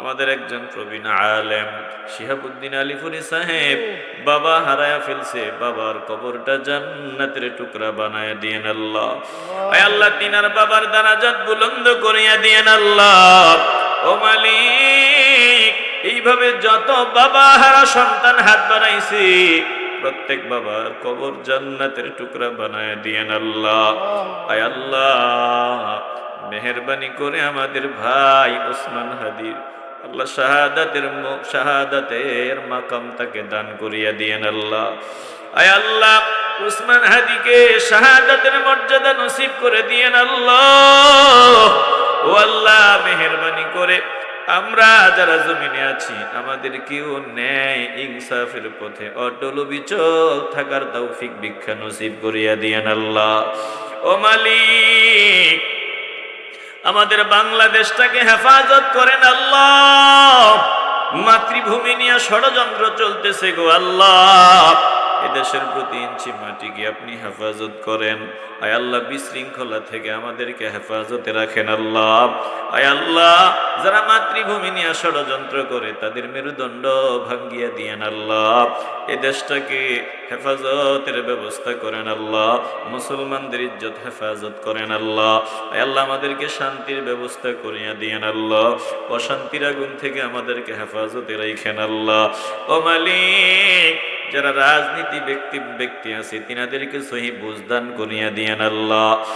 আমাদের একজন প্রবীণ আলেম শিহাবুদ্দিন আলিপুরি সাহেব বাবা হারায়া ফেলছে বাবার কবরটা জান্নাতের টুকরা বানায় দিয়েন আল্লাহ। আয় আল্লাহ তিনার বাবার দারাজাত বুলন্দ করিয়া দিয়েন আল্লাহ। ও মালিক এইভাবে যত বাবা হারা সন্তান হাত বানাইছে প্রত্যেক বাবার কবর জান্নাতের টুকরা বানায় দিয়েন আল্লাহ। আয় আল্লাহ মেহরবানি করে আমাদের ভাই ওসমান হাদির আল্লাহ শাহাদাতের শাহাদাতের মাকাম তাকে দান করিয়া দিয়েন আল্লাহ। আয় আল্লাহ, উসমান হাদিকে শাহাদাতের মর্যাদা নসিব করে দিয়েন আল্লাহ। ও আল্লাহ, মেহরবানি করে আমরা যারা জমিনে আছি, আমাদের কেউ ন্যায় ইনসাফের পথে। অটল বিচল থাকার তৌফিক ভিক্ষা নসিব করিয়া দিয়েন আল্লাহ। ও মালিক আমাদের বাংলাদেশটাকে হেফাজত করেন আল্লাহ। মাতৃভূমি নিয়ে ষড়যন্ত্র চলতেছে গো আল্লাহ। এদেশের প্রতি ইঞ্চি মাটিকে আপনি হেফাজত করেন। আয় আল্লাহ, বিশৃঙ্খলা থেকে আমাদেরকে হেফাজতে রাখেন আল্লাহ। আয় আল্লাহ, যারা মাতৃভূমি নিয়ে ষড়যন্ত্র করে, তাদের মেরুদণ্ড ভাঙ্গিয়া দিয়েন আল্লাহ। এ দেশটাকে হেফাজতের ব্যবস্থা করেন আল্লাহ। মুসলমানদের ইজ্জত হেফাজত করেন আল্লাহ। আয় আল্লাহ, আমাদেরকে শান্তির ব্যবস্থা করিয়া দিয়েন আল্লাহ। অশান্তির আগুন থেকে আমাদেরকে হেফাজতে রাখেন আল্লাহ। ও মালিক যারা রাজনীতি ব্যক্তি ব্যক্তি আছে তিনাদেরকে সহি বুঝদান করিয়া দিয়ান আল্লাহ।